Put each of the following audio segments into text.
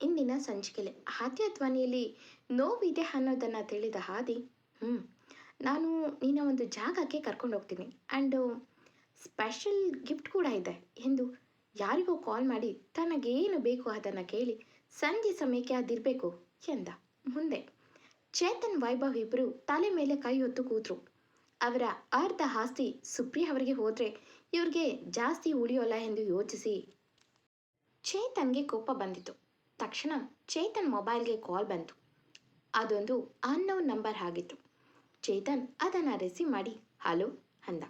ಇಂದಿನ ಸಂಚಿಕೆಲೆ ಆದ್ಯ ಧ್ವನಿಯಲ್ಲಿ ನೋವಿದೆ ಅನ್ನೋದನ್ನು ತಿಳಿದ ಹಾದಿ ಹ್ಞೂ ನಾನು ನಿನ್ನ ಒಂದು ಜಾಗಕ್ಕೆ ಕರ್ಕೊಂಡು ಹೋಗ್ತೀನಿ. ಆ್ಯಂಡು ಸ್ಪೆಷಲ್ ಗಿಫ್ಟ್ ಕೂಡ ಇದೆ ಎಂದು ಯಾರಿಗೋ ಕಾಲ್ ಮಾಡಿ ತನಗೇನು ಬೇಕು ಅದನ್ನು ಕೇಳಿ ಸಂಜೆ ಸಮಯಕ್ಕೆ ಅದಿರಬೇಕು ಎಂದ. ಮುಂದೆ ಚೇತನ್ ವೈಭವ್ ಇಬ್ಬರು ತಲೆ ಮೇಲೆ ಕೈ ಹೊತ್ತು ಕೂತರು. ಅವರ ಅರ್ಧ ಆಸ್ತಿ ಸುಪ್ರಿಯಾ ಅವರಿಗೆ ಹೋದರೆ ಇವ್ರಿಗೆ ಜಾಸ್ತಿ ಉಳಿಯೋಲ್ಲ ಎಂದು ಯೋಚಿಸಿ ಚೇತನ್ಗೆ ಕೋಪ ಬಂದಿತು ತಕ್ಷಣ ಚೇತನ್ ಮೊಬೈಲ್ಗೆ ಕಾಲ್ ಬಂತು. ಅದೊಂದು ಅನ್ನೋನ್ ನಂಬರ್ ಆಗಿತ್ತು. ಚೇತನ್ ಅದನ್ನು ರಿಸೀವ್ ಮಾಡಿ, ಹಲೋ ಅಂದ.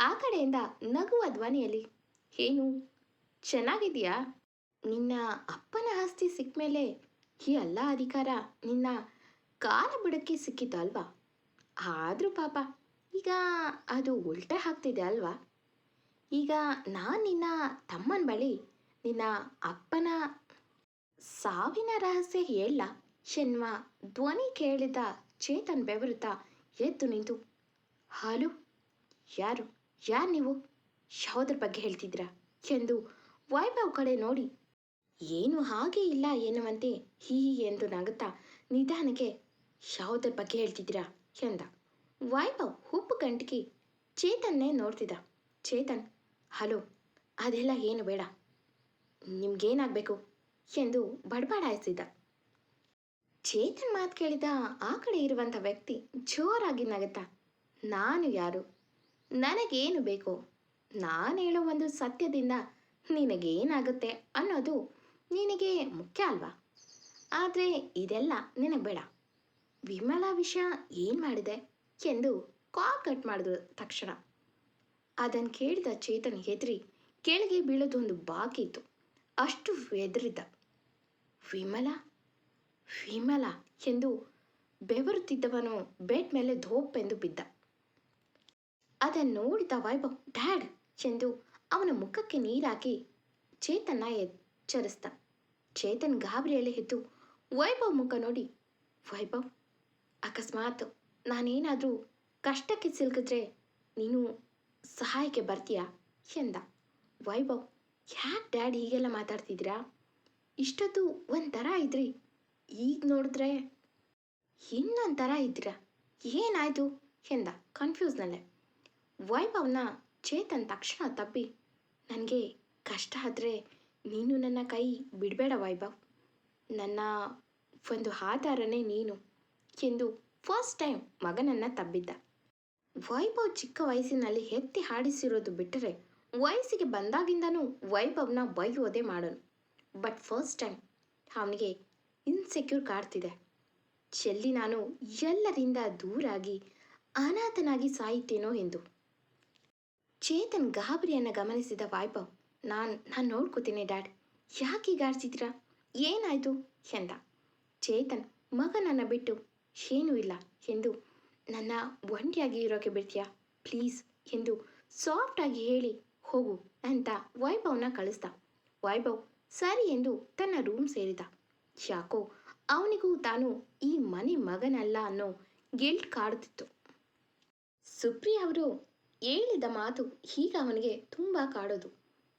ಆ ಕಡೆಯಿಂದ ನಗುವ ಧ್ವನಿಯಲ್ಲಿ, ಏನು? ಚೆನ್ನಾಗಿದೆಯಾ ನಿನ್ನ ಅಪ್ಪನ ಆಸ್ತಿ ಸಿಕ್ಕ ಮೇಲೆ ಈ ಎಲ್ಲ ಅಧಿಕಾರ ನಿನ್ನ ಕಾಲ ಬುಡಕ್ಕೆ ಅಲ್ವಾ? ಆದರೂ ಪಾಪ, ಈಗ ಅದು ಉಲ್ಟೆ ಹಾಕ್ತಿದೆ ಅಲ್ವಾ? ಈಗ ನಾನು ನಿನ್ನ ತಮ್ಮನ ಬಳಿ ನಿನ್ನ ಅಪ್ಪನ ಸಾವಿನ ರಹಸ್ಯ ಹೇಳ. ಎನ್ನುವ ಧ್ವನಿ ಕೇಳಿದ ಚೇತನ್ ಬೆವರುತ ಎದ್ದು ನಿಂತು, ಹಾಲು? ಯಾರು? ಯಾರು ನೀವು? ಯಾವುದ್ರ ಬಗ್ಗೆ ಹೇಳ್ತಿದ್ದೀರಾ? ಎಂದು ವೈಭವ್ ಕಡೆ ನೋಡಿ, ಏನು ಹಾಗೆ ಇಲ್ಲ ಎನ್ನುವಂತೆ ಹೀ ಹೀ ಎಂದು ನಗುತ್ತಾ ನಿಧಾನಕ್ಕೆ ಯಾವುದ್ರ ಬಗ್ಗೆ ಹೇಳ್ತಿದ್ದೀರಾ? ಎಂದ. ವೈಭವ್ ಹುಪ್ಪು ಗಂಟಿಗೆ ಚೇತನ್ನೇ ನೋಡ್ತಿದ್ದ. ಚೇತನ್, ಹಲೋ, ಅದೆಲ್ಲ ಏನು ಬೇಡ. ನಿಮ್ಗೇನಾಗಬೇಕು? ಎಂದು ಬಡಬಡಾಯಿಸಿದ. ಚೇತನ್ ಮಾತು ಕೇಳಿದ ಆ ಕಡೆ ಇರುವಂಥ ವ್ಯಕ್ತಿ ಜೋರಾಗಿ ನಗತ ನಾನು ಯಾರು? ನನಗೇನು ಬೇಕು? ನಾನು ಹೇಳೋ ಒಂದು ಸತ್ಯದಿಂದ ನಿನಗೇನಾಗುತ್ತೆ ಅನ್ನೋದು ನಿನಗೆ ಮುಖ್ಯ ಅಲ್ವಾ? ಆದರೆ ಇದೆಲ್ಲ ನಿನಗೆ ಬೇಡ. ವಿಮಲಾ ವಿಷಯ ಏನು ಮಾಡಿದೆ ಎಂದು ಕಾ ಕಟ್ ಮಾಡಿದ್ರು ತಕ್ಷಣ. ಅದನ್ನು ಕೇಳಿದ ಚೇತನ್ ಹೆದರಿ ಕೆಳಗೆ ಬೀಳೋದೊಂದು ಬಾಕಿ ಇತ್ತು ಅಷ್ಟು ಹೆದರಿದ್ದ. ವಿಮಲಾ? ವಿಮಲ ಎಂದು ಬೆವರುತ್ತಿದ್ದವನು ಬೆಡ್ ಮೇಲೆ ಧೋಪ್ ಎಂದು ಬಿದ್ದ. ಅದನ್ನು ನೋಡಿದ ವೈಭವ್, ಡ್ಯಾಡ್ ಎಂದು ಅವನ ಮುಖಕ್ಕೆ ನೀರಾಕಿ ಚೇತನ್ನ ಎಚ್ಚರಿಸ್ದ. ಚೇತನ್ ಗಾಬರಿಯಲ್ಲಿ ಎದ್ದು ವೈಭವ್ ಮುಖ ನೋಡಿ, ವೈಭವ್, ಅಕಸ್ಮಾತ್ ನಾನೇನಾದರೂ ಕಷ್ಟಕ್ಕೆ ಸಿಲುಕಿದ್ರೆ ನೀನು ಸಹಾಯಕ್ಕೆ ಬರ್ತೀಯಾ? ಎಂದ. ವೈಭವ್, ಯಾಕೆ ಡ್ಯಾಡ್ ಹೀಗೆಲ್ಲ ಮಾತಾಡ್ತಿದ್ದೀರಾ? ಇಷ್ಟೊತ್ತು ಒಂಥರ ಇದ್ರಿ. ಈಗ ನೋಡಿದ್ರೆ ಇನ್ನೊಂಥರ ಇದ್ದೀರಾ. ಏನಾಯಿತು? ಎಂದ ಕನ್ಫ್ಯೂಸ್ನಲ್ಲೇ ವೈಭವ್ನ ಚೇತನ್ ತಕ್ಷಣ ತಬ್ಬಿ ನನಗೆ ಕಷ್ಟ ಆದರೆ ನೀನು ನನ್ನ ಕೈ ಬಿಡಬೇಡ ವೈಭವ್. ನನ್ನ ಒಂದು ಆಧಾರನೇ ನೀನು ಎಂದು ಫಸ್ಟ್ ಟೈಮ್ ಮಗನನ್ನು ತಬ್ಬಿದ್ದ. ವೈಭವ್ ಚಿಕ್ಕ ವಯಸ್ಸಿನಲ್ಲಿ ಎತ್ತಿ ಹಾಡಿಸಿರೋದು ಬಿಟ್ಟರೆ ವಯಸ್ಸಿಗೆ ಬಂದಾಗಿಂದನೂ ವೈಭವ್ನ ಬೈಯೋದೇ ಮಾಡೋನು. ಬಟ್ ಫಸ್ಟ್ ಟೈಮ್ ಅವನಿಗೆ ಇನ್ಸೆಕ್ಯೂರ್ ಕಾಡ್ತಿದೆ. ಚೆಲ್ಲಿ ನಾನು ಎಲ್ಲರಿಂದ ದೂರಾಗಿ ಅನಾಥನಾಗಿ ಸಾಯಿತೇನೋ ಎಂದು. ಚೇತನ್ ಗಾಬರಿಯನ್ನು ಗಮನಿಸಿದ ವೈಭವ್, ನಾನು ನಾನು ನೋಡ್ಕೋತೀನಿ ಡ್ಯಾಡ್. ಯಾಕೆ ಗಾಡ್ಸಿದ್ರ ಏನಾಯಿತು? ಎಂದ. ಚೇತನ್, ಮಗನನ್ನು ಬಿಟ್ಟು ಏನೂ ಇಲ್ಲ ಎಂದು ನನ್ನ ಒಂಟಿಯಾಗಿ ಇರೋಕೆ ಬಿಡ್ತೀಯಾ? ಪ್ಲೀಸ್ ಎಂದು ಸಾಫ್ಟಾಗಿ ಹೇಳಿ ಹೋಗು ಅಂತ ವೈಭವ್ನ ಕಳಿಸ್ದ. ವೈಭವ್ ಸರಿ ಎಂದು ತನ್ನ ರೂಮ್ ಸೇರಿದ. ಯಾಕೋ ಅವನಿಗೂ ತಾನು ಈ ಮನೆ ಮಗನಲ್ಲ ಅನ್ನೋ ಗಿಲ್ಟ್ ಕಾಡುತ್ತಿತ್ತು. ಸುಪ್ರಿಯ ಅವರು ಹೇಳಿದ ಮಾತು ಈಗ ಅವನಿಗೆ ತುಂಬ ಕಾಡೋದು.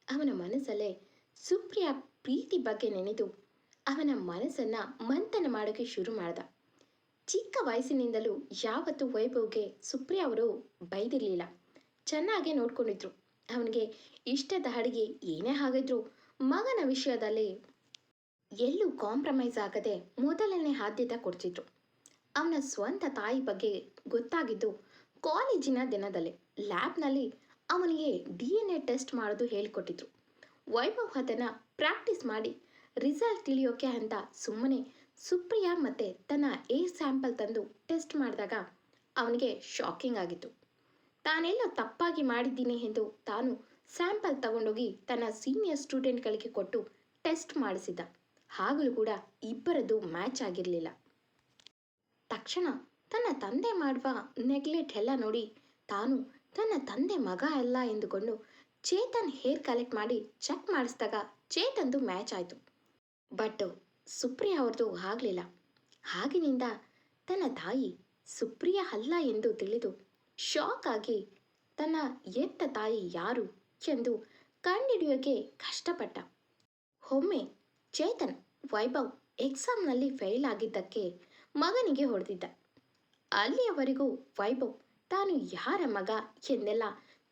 ಅವನ ಮನಸ್ಸಲ್ಲೇ ಸುಪ್ರಿಯ ಪ್ರೀತಿ ಬಗ್ಗೆ ನೆನೆದು ಅವನ ಮನಸ್ಸನ್ನ ಮಂಥನ ಮಾಡೋಕ್ಕೆ ಶುರು ಮಾಡ್ದ. ಚಿಕ್ಕ ವಯಸ್ಸಿನಿಂದಲೂ ಯಾವತ್ತೂ ವೈಭವ್ಗೆ ಸುಪ್ರಿಯ ಅವರು ಬೈದಿರಲಿಲ್ಲ. ಚೆನ್ನಾಗೆ ನೋಡ್ಕೊಂಡಿದ್ರು. ಅವನಿಗೆ ಇಷ್ಟದ ಅಡುಗೆ ಏನೇ ಆಗಿದ್ರು ಮಗನ ವಿಷಯದಲ್ಲಿ ಎಲ್ಲೂ ಕಾಂಪ್ರಮೈಸ್ ಆಗದೆ ಮೊದಲನೇ ಆದ್ಯತೆ ಕೊಡ್ತಿದ್ರು. ಅವನ ಸ್ವಂತ ತಾಯಿ ಬಗ್ಗೆ ಗೊತ್ತಾಗಿದ್ದು ಕಾಲೇಜಿನ ದಿನದಲ್ಲಿ ಲ್ಯಾಬ್ನಲ್ಲಿ ಅವನಿಗೆ ಡಿ ಎನ್ ಎ ಟೆಸ್ಟ್ ಮಾಡೋದು ಹೇಳಿಕೊಟ್ಟಿದ್ರು. ವೈಭವ್ ಅದನ್ನು ಪ್ರಾಕ್ಟೀಸ್ ಮಾಡಿ ರಿಸಲ್ಟ್ ತಿಳಿಯೋಕೆ ಅಂತ ಸುಮ್ಮನೆ ಸುಪ್ರಿಯಾ ಮತ್ತೆ ತನ್ನ ಎ ಸ್ಯಾಂಪಲ್ ತಂದು ಟೆಸ್ಟ್ ಮಾಡಿದಾಗ ಅವನಿಗೆ ಶಾಕಿಂಗ್ ಆಗಿತ್ತು. ತಾನೆಲ್ಲ ತಪ್ಪಾಗಿ ಮಾಡಿದ್ದೀನಿ ಎಂದು ತಾನು ಸ್ಯಾಂಪಲ್ ತಗೊಂಡೋಗಿ ತನ್ನ ಸೀನಿಯರ್ ಸ್ಟೂಡೆಂಟ್ಗಳಿಗೆ ಕೊಟ್ಟು ಟೆಸ್ಟ್ ಮಾಡಿಸಿದ ಆಗಲೂ ಕೂಡ ಇಬ್ಬರದ್ದು ಮ್ಯಾಚ್ ಆಗಿರಲಿಲ್ಲ. ತಕ್ಷಣ ತನ್ನ ತಂದೆ ಮಾಡುವ ನೆಗ್ಲೆಟ್ ಎಲ್ಲ ನೋಡಿ ತಾನು ತನ್ನ ತಂದೆ ಮಗ ಅಲ್ಲ ಎಂದುಕೊಂಡು ಚೇತನ್ ಹೇರ್ ಕಲೆಕ್ಟ್ ಮಾಡಿ ಚೆಕ್ ಮಾಡಿಸಿದಾಗ ಚೇತನ್ದು ಮ್ಯಾಚ್ ಆಯಿತು. ಬಟ್ ಸುಪ್ರಿಯಾ ಅವ್ರದ್ದು ಆಗಲಿಲ್ಲ. ಆಗಿನಿಂದ ತನ್ನ ತಾಯಿ ಸುಪ್ರಿಯಾ ಅಲ್ಲ ಎಂದು ತಿಳಿದು ಶಾಕ್ ಆಗಿ ತನ್ನ ಎತ್ತ ತಾಯಿ ಯಾರು? ಎಂದು ಕಂಡುಹಿಡಿಯೋಕೆ ಕಷ್ಟಪಟ್ಟ. ಒಮ್ಮೆ ಚೇತನ್ ವೈಭವ್ ಎಕ್ಸಾಮ್ನಲ್ಲಿ ಫೇಲ್ ಆಗಿದ್ದಕ್ಕೆ ಮಗನಿಗೆ ಹೊಡೆದಿದ್ದ. ಅಲ್ಲಿಯವರೆಗೂ ವೈಭವ್ ತಾನು ಯಾರ ಮಗ ಎಂದೆಲ್ಲ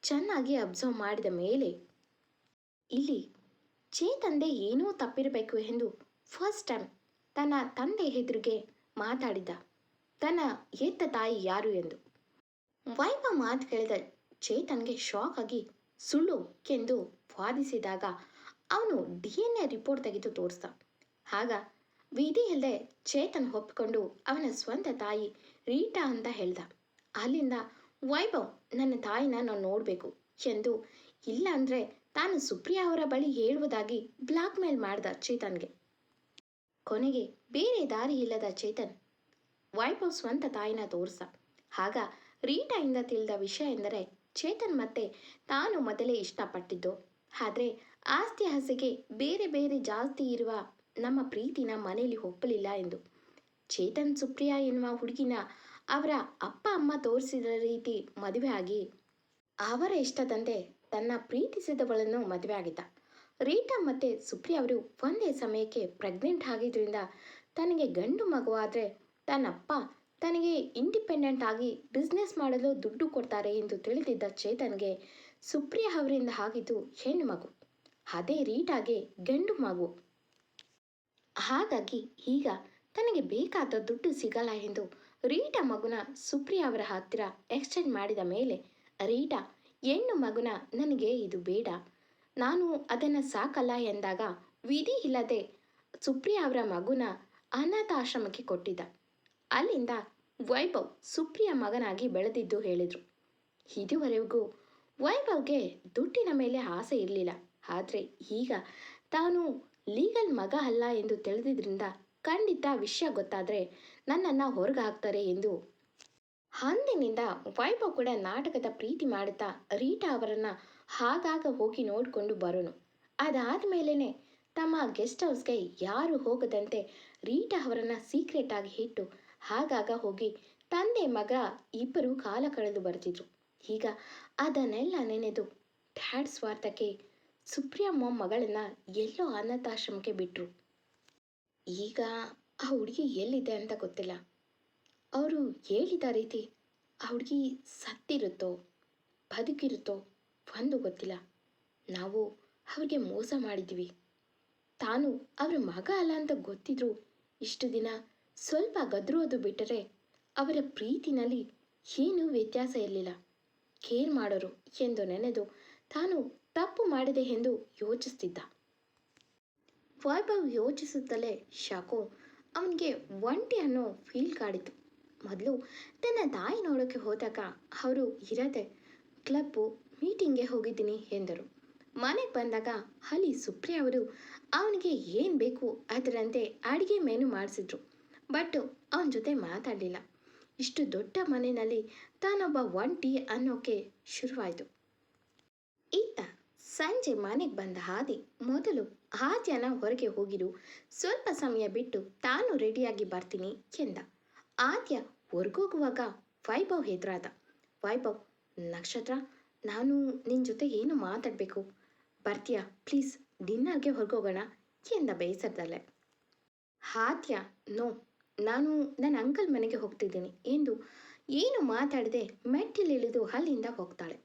ಚೆನ್ನಾಗಿ ಅಬ್ಸರ್ವ್ ಮಾಡಿದ ಮೇಲೆ ಇಲ್ಲಿ ಚೇತಂದೆ ಏನೂ ತಪ್ಪಿರಬೇಕು ಎಂದು ಫಸ್ಟ್ ಟೈಮ್ ತನ್ನ ತಂದೆ ಎದುರಿಗೆ ಮಾತಾಡಿದ ತನ್ನ ಎತ್ತ ತಾಯಿ ಯಾರು ಎಂದು. ವೈಭವ್ ಮಾತು ಕೇಳಿದ ಚೇತನ್ಗೆ ಶಾಕ್ ಆಗಿ ಸುಳ್ಳು ಎಂದು ವಾದಿಸಿದಾಗ ಅವನು ಡಿ ಎನ್ ಎ ರಿಪೋರ್ಟ್ ತೆಗೆದು ತೋರಿಸ್ದ. ಆಗ ವಿಧಿ ಇಲ್ಲದೆ ಚೇತನ್ ಒಪ್ಪಿಕೊಂಡು ಅವನ ಸ್ವಂತ ತಾಯಿ ರೀಟಾ ಅಂತ ಹೇಳ್ದ. ಅಲ್ಲಿಂದ, ವೈಭವ್, ನನ್ನ ತಾಯಿನ ನಾನು ನೋಡಬೇಕು ಎಂದು ಇಲ್ಲ ಅಂದರೆ ತಾನು ಸುಪ್ರಿಯಾ ಅವರ ಬಳಿ ಹೇಳುವುದಾಗಿ ಬ್ಲಾಕ್ ಮೇಲ್ ಮಾಡ್ದ ಚೇತನ್ಗೆ. ಕೊನೆಗೆ ಬೇರೆ ದಾರಿ ಇಲ್ಲದ ಚೇತನ್ ವೈಭವ್ ಸ್ವಂತ ತಾಯಿನ ತೋರಿಸ ಆಗ ರೀಟಾಯಿಂದ ತಿಳಿದ ವಿಷಯ ಎಂದರೆ ಚೇತನ್ ಮತ್ತೆ ತಾನು ಮೊದಲೇ ಇಷ್ಟಪಟ್ಟಿದ್ದು. ಆದರೆ ಆಸ್ತಿ ಹಸೆಗೆ ಬೇರೆ ಬೇರೆ ಜಾಸ್ತಿ ಇರುವ ನಮ್ಮ ಪ್ರೀತಿನ ಮನೆಯಲ್ಲಿ ಒಪ್ಪಲಿಲ್ಲ ಎಂದು. ಚೇತನ್, ಸುಪ್ರಿಯಾ ಎನ್ನುವ ಹುಡುಗಿನ ಅವರ ಅಪ್ಪ, ಅಮ್ಮ ತೋರಿಸಿದ ರೀತಿ ಮದುವೆ ಆಗಿ ಅವರ ಇಷ್ಟದಂತೆ ತನ್ನ ಪ್ರೀತಿಸಿದವಳನ್ನು ಮದುವೆ ಆಗಿದ್ದ. ರೀಟಾ ಮತ್ತೆ ಸುಪ್ರಿಯಾ ಅವರು ಒಂದೇ ಸಮಯಕ್ಕೆ ಪ್ರೆಗ್ನೆಂಟ್ ಆಗಿದ್ದರಿಂದ ತನಗೆ ಗಂಡು ಮಗುವಾದರೆ ತನ್ನಪ್ಪ ತನಗೆ ಇಂಡಿಪೆಂಡೆಂಟ್ ಆಗಿ ಬಿಸ್ನೆಸ್ ಮಾಡಲು ದುಡ್ಡು ಕೊಡ್ತಾರೆ ಎಂದು ತಿಳಿದಿದ್ದ ಚೇತನ್ಗೆ ಸುಪ್ರಿಯಾ ಅವರಿಂದ ಆಗಿದ್ದು ಹೆಣ್ಣು ಮಗು. ಅದೇ ರೀಟಾಗೆ ಗಂಡು ಮಗು. ಹಾಗಾಗಿ ಈಗ ತನಗೆ ಬೇಕಾದ ದುಡ್ಡು ಸಿಗಲ್ಲ ಎಂದು ರೀಟಾ ಮಗುನ ಸುಪ್ರಿಯಾ ಅವರ ಹತ್ತಿರ ಎಕ್ಸ್ಚೇಂಜ್ ಮಾಡಿದ ಮೇಲೆ, ರೀಟಾ, ಹೆಣ್ಣು ಮಗುನ ನನಗೆ ಇದು ಬೇಡ. ನಾನು ಅದನ್ನು ಸಾಕಲ್ಲ ಎಂದಾಗ ವಿಧಿ ಇಲ್ಲದೆ ಸುಪ್ರಿಯಾ ಅವರ ಮಗುನ ಅನಾಥಾಶ್ರಮಕ್ಕೆ ಕೊಟ್ಟಿದ್ದ. ಅಲ್ಲಿಂದ ವೈಭವ್ ಸುಪ್ರಿಯ ಮಗನಾಗಿ ಬೆಳೆದಿದ್ದು ಹೇಳಿದರು. ಇದುವರೆಗೂ ವೈಭವ್ಗೆ ದುಡ್ಡಿನ ಮೇಲೆ ಆಸೆ ಇರಲಿಲ್ಲ. ಆದರೆ ಈಗ ತಾನು ಲೀಗಲ್ ಮಗ ಅಲ್ಲ ಎಂದು ತಿಳಿದಿದ್ರಿಂದ ಖಂಡಿತ ವಿಷಯ ಗೊತ್ತಾದರೆ ನನ್ನನ್ನು ಹೊರಗೆ ಹಾಕ್ತಾರೆ ಎಂದು. ಅಂದಿನಿಂದ ವೈಭವ್ ಕೂಡ ನಾಟಕದ ಪ್ರೀತಿ ಮಾಡುತ್ತಾ ರೀಟಾ ಅವರನ್ನು ಆಗಾಗ ಹೋಗಿ ನೋಡಿಕೊಂಡು ಬರೋನು. ಅದಾದ ಮೇಲೇ ತಮ್ಮ ಗೆಸ್ಟ್ ಹೌಸ್ಗೆ ಯಾರು ಹೋಗದಂತೆ ರೀಟಾ ಅವರನ್ನು ಸೀಕ್ರೆಟ್ ಆಗಿ ಇಟ್ಟು ಆಗಾಗ ಹೋಗಿ ತಂದೆ ಮಗ ಇಬ್ಬರು ಕಾಲ ಕಳೆದು ಬರ್ತಿದ್ರು ಈಗ ಅದನ್ನೆಲ್ಲ ನೆನೆದು ಡ್ಯಾಡ್ ಸ್ವಾರ್ಥಕ್ಕೆ ಸುಪ್ರಿಯಮ್ಮ ಮಗಳನ್ನ ಎಲ್ಲೋ ಅನಾಥಾಶ್ರಮಕ್ಕೆ ಬಿಟ್ಟರು ಈಗ ಆ ಹುಡುಗಿ ಎಲ್ಲಿದೆ ಅಂತ ಗೊತ್ತಿಲ್ಲ. ಅವರು ಹೇಳಿದ ರೀತಿ ಆ ಹುಡುಗಿ ಸತ್ತಿರುತ್ತೋ, ಬದುಕಿರುತ್ತೋ ಒಂದು ಗೊತ್ತಿಲ್ಲ. ನಾವು ಅವ್ರಿಗೆ ಮೋಸ ಮಾಡಿದ್ವಿ ತಾನು ಅವರ ಮಗ ಅಲ್ಲ ಅಂತ ಗೊತ್ತಿದ್ರು ಇಷ್ಟು ದಿನ ಸ್ವಲ್ಪ ಗದ್ರೋದು ಬಿಟ್ಟರೆ ಅವರ ಪ್ರೀತಿನಲ್ಲಿ ಏನೂ ವ್ಯತ್ಯಾಸ ಇರಲಿಲ್ಲ. ಕೇರ್ ಮಾಡೋರು ಎಂದು ನೆನೆದು ತಾನು ತಪ್ಪು ಮಾಡಿದೆ ಎಂದು ಯೋಚಿಸ್ತಿದ್ದ. ವೈಭವ್ ಯೋಚಿಸುತ್ತಲೇ ಶಾಕು ಅವನಿಗೆ ಒಂಟಿ ಅನ್ನೋ ಫೀಲ್ ಕಾಡಿತು. ಮೊದಲು ತನ್ನ ತಾಯಿ ನೋಡೋಕ್ಕೆ ಹೋದಾಗ ಅವರು ಇರದೆ ಕ್ಲಬ್ಬು ಮೀಟಿಂಗ್ಗೆ ಹೋಗಿದ್ದೀನಿ ಎಂದರು. ಮನೆಗೆ ಬಂದಾಗ ಅಲ್ಲಿ ಸುಪ್ರಿಯ ಅವರು, ಅವನಿಗೆ ಏನು ಬೇಕು ಅದರಂತೆ ಅಡುಗೆ ಮೆನು ಮಾಡಿಸಿದ್ರು. ಬಟ್ ಅವನ ಜೊತೆ ಮಾತಾಡಲಿಲ್ಲ. ಇಷ್ಟು ದೊಡ್ಡ ಮನೆಯಲ್ಲಿ ತಾನೊಬ್ಬ ಒಂಟಿ ಅನ್ನೋಕೆ ಶುರುವಾಯಿತು. ಈತ ಸಂಜೆ ಮನೆಗೆ ಬಂದ ಹಾದಿ ಮೊದಲು ಆದ್ಯನ ಹೊರಗೆ ಹೋಗಿರು. ಸ್ವಲ್ಪ ಸಮಯ ಬಿಟ್ಟು ತಾನು ರೆಡಿಯಾಗಿ ಬರ್ತೀನಿ ಎಂದ. ಆದ್ಯ ಹೊರಗೋಗುವಾಗ ವೈಭವ್ ಹೆದರಾದ ವೈಭವ್, ನಕ್ಷತ್ರ, ನಾನು ನಿನ್ನ ಜೊತೆ ಏನು ಮಾತಾಡಬೇಕು? ಬರ್ತೀಯಾ? ಪ್ಲೀಸ್, ಡಿನ್ನರ್ಗೆ ಹೊರಗೋಗೋಣ ಎಂದ ಬೇಸರದಲ್ಲೇ. ಆದ್ಯ ನೋ. ನಾನು ನನ್ನ ಅಂಕಲ್ ಮನೆಗೆ ಹೋಗ್ತಿದ್ದೀನಿ. ಎಂದು ಏನು ಮಾತಾಡದೆ ಮೆಟ್ಟಿಲಿಳಿದು ಅಲ್ಲಿಂದ ಹೋಗ್ತಾಳೆ.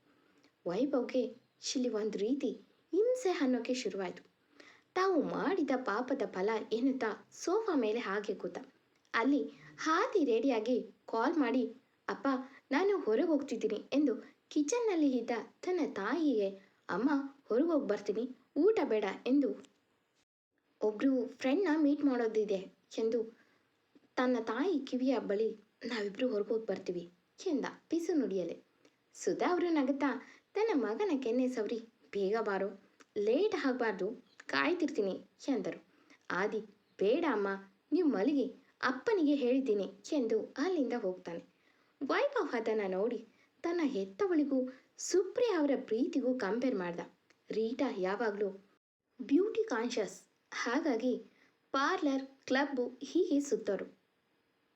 ವೈಭವ್ಗೆ ಶಿಲಿ ಒಂದು ರೀತಿ ಹಿಂಸೆ ಅನ್ನೋಕೆ ಶುರುವಾಯಿತು. ತಾವು ಮಾಡಿದ ಪಾಪದ ಫಲ ಎನ್ನುತ್ತಾ ಸೋಫಾ ಮೇಲೆ ಹಾಗೆ ಕೂತ. ಅಲ್ಲಿ ಹಾದಿ ರೆಡಿಯಾಗಿ ಕಾಲ್ ಮಾಡಿ, ಅಪ್ಪ, ನಾನು ಹೊರಗೆ ಹೋಗ್ತಿದ್ದೀನಿ ಎಂದು ಕಿಚನ್ನಲ್ಲಿ ಇದ್ದ ತನ್ನ ತಾಯಿಗೆ, ಅಮ್ಮ, ಹೊರಗೆ ಹೋಗಿ ಬರ್ತೀನಿ. ಊಟ ಬೇಡ ಎಂದು ಒಬ್ಬರು ಫ್ರೆಂಡ್ನ ಮೀಟ್ ಮಾಡೋದಿದೆ ಎಂದು ತನ್ನ ತಾಯಿ ಕಿವಿಯ ಬಳಿ ನಾವಿಬ್ರು ಹೊರಗೋಗಿ ಬರ್ತೀವಿ. ಎಂದ ಪಿಸು ನುಡಿಯಲೆ. ಸುಧಾ ಅವರು ನಗುತ್ತಾ, ತನ್ನ ಮಗನ ಕೆನ್ನೆ ಸವರಿ, ಬೇಗ ಬಾರೋ, ಲೇಟ್ ಆಗಬಾರ್ದು, ಕಾಯ್ತಿರ್ತೀನಿ ಎಂದರು. ಆದಿ, ಬೇಡ ಅಮ್ಮ, ನೀವು ಮಲಗಿ, ಅಪ್ಪನಿಗೆ ಹೇಳಿದ್ದೀನಿ ಎಂದು ಅಲ್ಲಿಂದ ಹೋಗ್ತಾನೆ. ವೈಭವ್ ಅದನ್ನು ನೋಡಿ ತನ್ನ ಹೆತ್ತವಳಿಗೂ, ಸುಪ್ರಿಯ ಅವರ ಪ್ರೀತಿಗೂ ಕಂಪೇರ್ ಮಾಡ್ದ. ರೀಟಾ ಯಾವಾಗಲೂ ಬ್ಯೂಟಿ ಕಾನ್ಷಿಯಸ್. ಹಾಗಾಗಿ ಪಾರ್ಲರ್, ಕ್ಲಬ್ಬು ಹೀಗೆ ಸುತ್ತೋರು.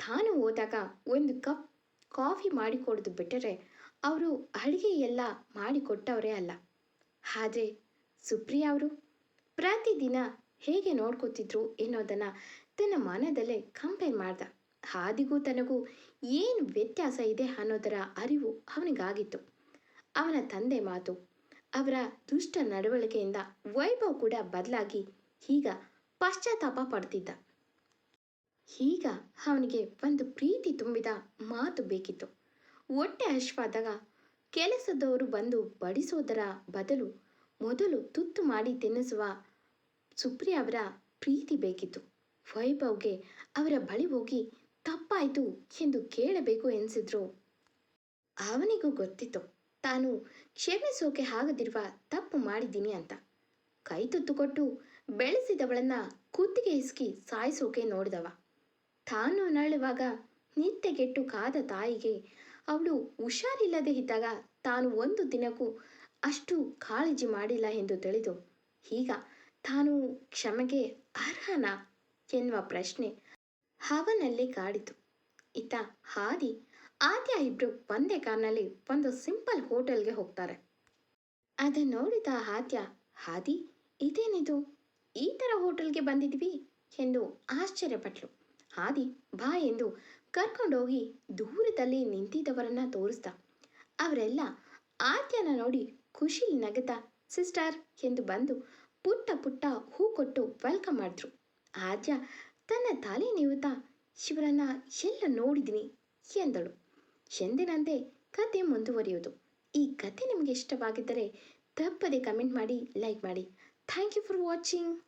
ತಾನು ಹೋದಾಗ ಒಂದು ಕಪ್ ಕಾಫಿ ಮಾಡಿಕೊಡೋದು ಬಿಟ್ಟರೆ ಅವರು ಅಡುಗೆ ಎಲ್ಲ ಮಾಡಿಕೊಟ್ಟವರೇ ಅಲ್ಲ. ಆದರೆ ಸುಪ್ರಿಯಾ ಅವರು ಪ್ರತಿದಿನ ಹೇಗೆ ನೋಡ್ಕೋತಿದ್ರು ಎನ್ನೋದನ್ನು ತನ್ನ ಮನದಲ್ಲೇ ಕಂಪೇರ್ ಮಾಡ್ದ. ಹಾದಿಗೂ ತನಗೂ ಏನು ವ್ಯತ್ಯಾಸ ಇದೆ ಅನ್ನೋದರ ಅರಿವು ಅವನಿಗಾಗಿತ್ತು. ಅವನ ತಂದೆ ಮಾತು, ಅವರ ದುಷ್ಟ ನಡವಳಿಕೆಯಿಂದ ವೈಭವ್ ಕೂಡ ಬದಲಾಗಿ ಈಗ ಪಶ್ಚಾತ್ತಾಪ ಪಡ್ತಿದ್ದ. ಈಗ ಅವನಿಗೆ ಒಂದು ಪ್ರೀತಿ ತುಂಬಿದ ಮಾತು ಬೇಕಿತ್ತು. ಒಟ್ಟೆ ಹಶ್ವಾದಾಗ ಕೆಲಸದವರು ಬಂದು ಬಡಿಸೋದರ ಬದಲು ಮೊದಲು ತುತ್ತು ಮಾಡಿ ತಿನ್ನಿಸುವ ಸುಪ್ರಿಯ ಅವರ ಪ್ರೀತಿ ಬೇಕಿತ್ತು. ವೈಭವ್ಗೆ ಅವರ ಬಳಿ ಹೋಗಿ ತಪ್ಪಾಯಿತು ಎಂದು ಕೇಳಬೇಕು ಎನಿಸಿದ್ರು ಅವನಿಗೂ ಗೊತ್ತಿತ್ತು, ತಾನು ಕ್ಷಮಿಸೋಕೆ ಆಗದಿರುವ ತಪ್ಪು ಮಾಡಿದ್ದೀನಿ ಅಂತ. ಕೈ ತುತ್ತು ಕೊಟ್ಟು ಬೆಳೆಸಿದವಳನ್ನ ಕುತ್ತಿಗೆ ಇಸ್ಕಿ ಸಾಯಿಸೋಕೆ ನೋಡಿದವ. ತಾನು ನರಳುವಾಗ ನಿತ್ಯಗೆಟ್ಟು ಕಾದ ತಾಯಿಗೆ, ಅವಳು ಹುಷಾರಿಲ್ಲದೆ ಇದ್ದಾಗ ತಾನು ಒಂದು ದಿನಕ್ಕೂ ಅಷ್ಟು ಕಾಳಜಿ ಮಾಡಿಲ್ಲ ಎಂದು ತಿಳಿದು ಈಗ ತಾನು ಕ್ಷಮೆಗೆ ಅರ್ಹನಾ? ಎನ್ನುವ ಪ್ರಶ್ನೆ ಅವನಲ್ಲೇ ಕಾಡಿತು. ಇತ್ತ ಹಾದಿ, ಆದ್ಯ ಇಬ್ರು ಒಂದೇ ಕಾರ್ನಲ್ಲಿ ಒಂದು ಸಿಂಪಲ್ ಹೋಟೆಲ್ಗೆ ಹೋಗ್ತಾರೆ. ಅದನ್ನು ನೋಡಿದ ಆದ್ಯ, ಹಾದಿ, ಇದೇನಿದು? ಈ ಥರ ಹೋಟೆಲ್ಗೆ ಬಂದಿದ್ವಿ? ಎಂದು ಆಶ್ಚರ್ಯಪಟ್ಲು. ಹಾದಿ ಬಾ ಎಂದು ಕರ್ಕೊಂಡೋಗಿ ದೂರದಲ್ಲಿ ನಿಂತಿದ್ದವರನ್ನ ತೋರಿಸ್ದ. ಅವರೆಲ್ಲ ಆದ್ಯನ ನೋಡಿ ಖುಷಿ ನಗತ ಸಿಸ್ಟರ್ ಎಂದು ಬಂದು ಪುಟ್ಟ ಪುಟ್ಟ ಹೂ ಕೊಟ್ಟು ವೆಲ್ಕಮ್ ಮಾಡಿದ್ರು. ಆದ್ಯ ತನ್ನ ತಲೆ ನೀವುತ್ತಾ, ಶಿವರನ್ನ ಎಲ್ಲ ನೋಡಿದ್ದೀನಿ ಎಂದಳು. ಎಂದಿನಂತೆ ಕತೆ ಮುಂದುವರಿಯುವುದು. ಈ ಕತೆ ನಿಮಗೆ ಇಷ್ಟವಾಗಿದ್ದರೆ ತಪ್ಪದೆ ಕಮೆಂಟ್ ಮಾಡಿ, ಲೈಕ್ ಮಾಡಿ. Thank you for watching.